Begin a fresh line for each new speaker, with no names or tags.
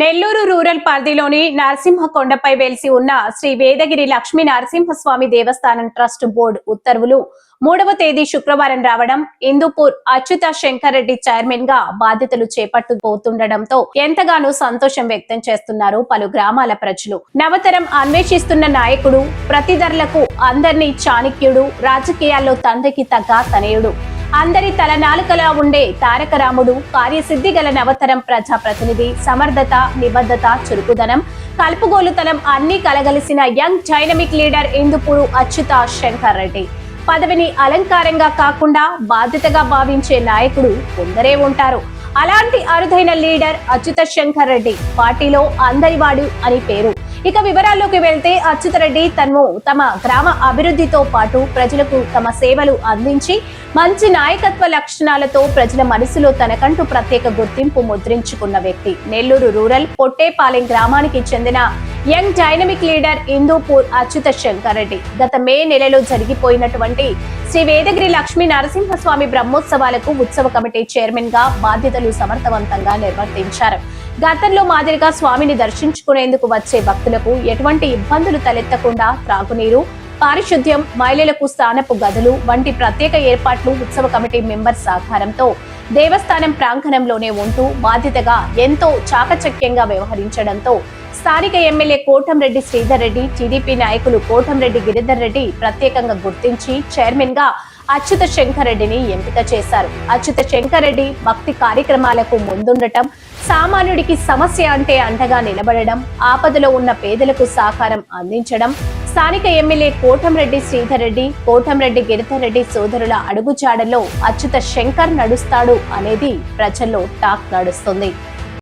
Nellore rural పరిధిలోని నరసింహకొండపై వెలిసి ఉన్న శ్రీ వేదగిరి లక్ష్మీ నరసింహస్వామి దేవస్థానం ట్రస్ట్ బోర్డు ఉత్తర్వులు. మూడవ తేదీ శుక్రవారం రావడం ఇందుపూర్ అచ్యుత శంకర్రెడ్డి చైర్మన్గా బాధ్యతలు చేపట్టుకోతుండటంతో ఎంతగానో సంతోషం వ్యక్తం చేస్తున్నారు పలు గ్రామాల ప్రజలు. నవతరం అన్వేషిస్తున్న నాయకుడు ప్రతిధరలకు అందరినీ చాణక్యుడు రాజకీయాల్లో తండ్రికి తగ్గ తనయుడు. అందరి తలనాలుకలా ఉండే తారక రాముడు కార్యసిద్ధి గల నవతరం ప్రజా ప్రతినిధి సమర్థత నిబద్ధత చురుకుదనం కలుపుగోలుతనం అన్ని కలగలిసిన young dynamic leader Indupuru Achyuta Shankar Reddy. పదవిని అలంకారంగా కాకుండా బాధ్యతగా భావించే నాయకుడు కొందరే ఉంటారు. అలాంటి అరుదైన లీడర్ అచ్యుత శంకర్ రెడ్డి పార్టీలో అందరివాడు అని పేరు. ఇక వివరాల్లోకి వెళ్తే అచ్యుతరెడ్డి తను తమ గ్రామ అభివృద్ధితో పాటు ప్రజలకు తమ సేవలు అందించి మంచి నాయకత్వ లక్షణాలతో ప్రజల మనసులో తనకంటూ ప్రత్యేక గుర్తింపు ముద్రించుకున్న వ్యక్తి. నెల్లూరు రూరల్ పొట్టేపాలెం గ్రామానికి చెందిన young dynamic leader Indupur Achyuta Shankar Reddy. గత మే నెలలో జరిగిపోయినటువంటి శ్రీ వేదగిరి లక్ష్మీ నరసింహస్వామి బ్రహ్మోత్సవాలకు ఉత్సవ కమిటీ చైర్మన్గా బాధ్యతలు సమర్థవంతంగా నిర్వర్తించారు. గతంలో మాదిరిగా స్వామిని దర్శించుకునేందుకు వచ్చే భక్తులకు ఎటువంటి ఇబ్బందులు తలెత్తకుండా త్రాగునీరు పారిశుద్ధ్యం మహిళలకు స్థానపు గదులు వంటి ప్రత్యేక ఏర్పాట్లు ఉత్సవ కమిటీ మెంబర్ సహకారంతో దేవస్థానం ప్రాంగణంలోనే ఉంటూ బాధ్యతగా ఎంతో చాకచక్యంగా వ్యవహరించడంతో స్థానిక ఎమ్మెల్యే కోటంరెడ్డి శ్రీధర్ రెడ్డి టీడీపీ నాయకులు కోటంరెడ్డి గిరిధర్ రెడ్డి ప్రత్యేకంగా గుర్తించి చైర్మన్గా అచ్యుత శంకర్ రెడ్డిని ఎంపిక చేశారు. అచ్యుత శంకర్ రెడ్డి భక్తి కార్యక్రమాలకు ముందుండటం సామాన్యుడికి సమస్య అంటే అండగా నిలబడడం ఆపదలో ఉన్న పేదలకు సహకారం అందించడం స్థానిక ఎమ్మెల్యే కోటంరెడ్డి శ్రీధర్ రెడ్డి కోటంరెడ్డి గిరిధర్ రెడ్డి సోదరుల అడుగుజాడల్లో అచ్యుత శంకర్ నడుస్తాడు అనేది ప్రజల్లో టాక్ నడుస్తుంది.